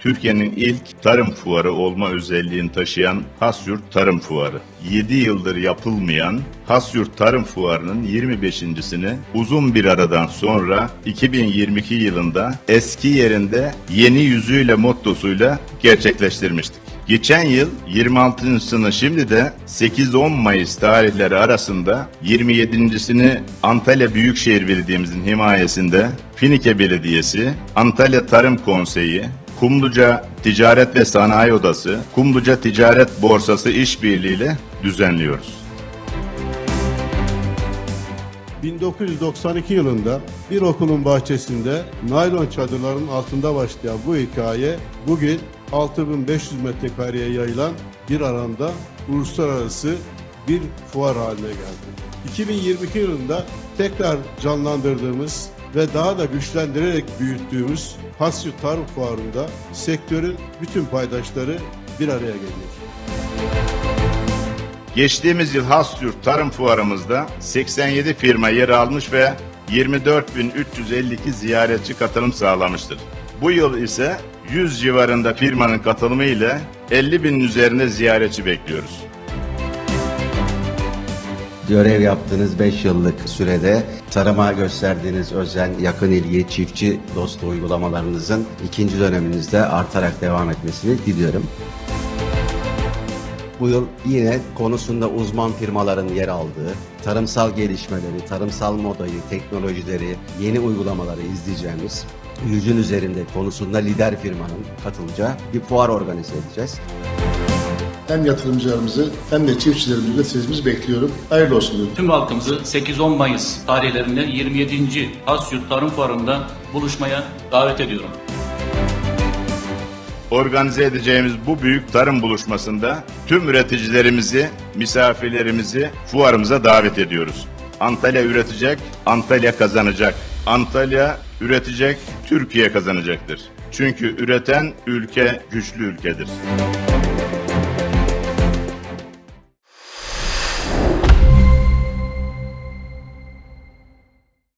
Türkiye'nin ilk tarım fuarı olma özelliğini taşıyan Hasyurt Tarım Fuarı. 7 yıldır yapılmayan Hasyurt Tarım Fuarı'nın 25.sini uzun bir aradan sonra 2022 yılında eski yerinde yeni yüzüyle mottosuyla gerçekleştirmiştik. Geçen yıl 26.sını şimdi de 8-10 Mayıs tarihleri arasında 27.sini Antalya Büyükşehir Belediye'mizin himayesinde Finike Belediyesi, Antalya Tarım Konseyi, Kumluca Ticaret ve Sanayi Odası, Kumluca Ticaret Borsası işbirliğiyle düzenliyoruz. 1992 yılında bir okulun bahçesinde naylon çadırların altında başlayan bu hikaye bugün 6500 metrekareye yayılan bir alanda uluslararası bir fuar haline geldi. 2022 yılında tekrar canlandırdığımız ve daha da güçlendirerek büyüttüğümüz Hasyu Tarım Fuarı'nda sektörün bütün paydaşları bir araya geliyor. Geçtiğimiz yıl Hasyurt Tarım Fuarımızda 87 firma yer almış ve 24.352 ziyaretçi katılım sağlamıştır. Bu yıl ise 100 civarında firmanın katılımı ile 50 binin üzerinde ziyaretçi bekliyoruz. Görev yaptığınız 5 yıllık sürede tarıma gösterdiğiniz özen, yakın ilgi, çiftçi dostu uygulamalarınızın ikinci döneminizde artarak devam etmesini diliyorum. Bu yıl yine konusunda uzman firmaların yer aldığı, tarımsal gelişmeleri, tarımsal modayı, teknolojileri, yeni uygulamaları izleyeceğimiz, yüzün üzerinde konusunda lider firmanın katılacağı bir fuar organize edeceğiz. Hem yatırımcılarımızı hem de çiftçilerimizi ve sesimizi bekliyorum. Hayırlı olsun diyorum. Tüm halkımızı 8-10 Mayıs tarihlerinde 27. Hasyurt Tarım Fuarı'nda buluşmaya davet ediyorum. Organize edeceğimiz bu büyük tarım buluşmasında tüm üreticilerimizi, misafirlerimizi fuarımıza davet ediyoruz. Antalya üretecek, Antalya kazanacak. Antalya üretecek, Türkiye kazanacaktır. Çünkü üreten ülke güçlü ülkedir.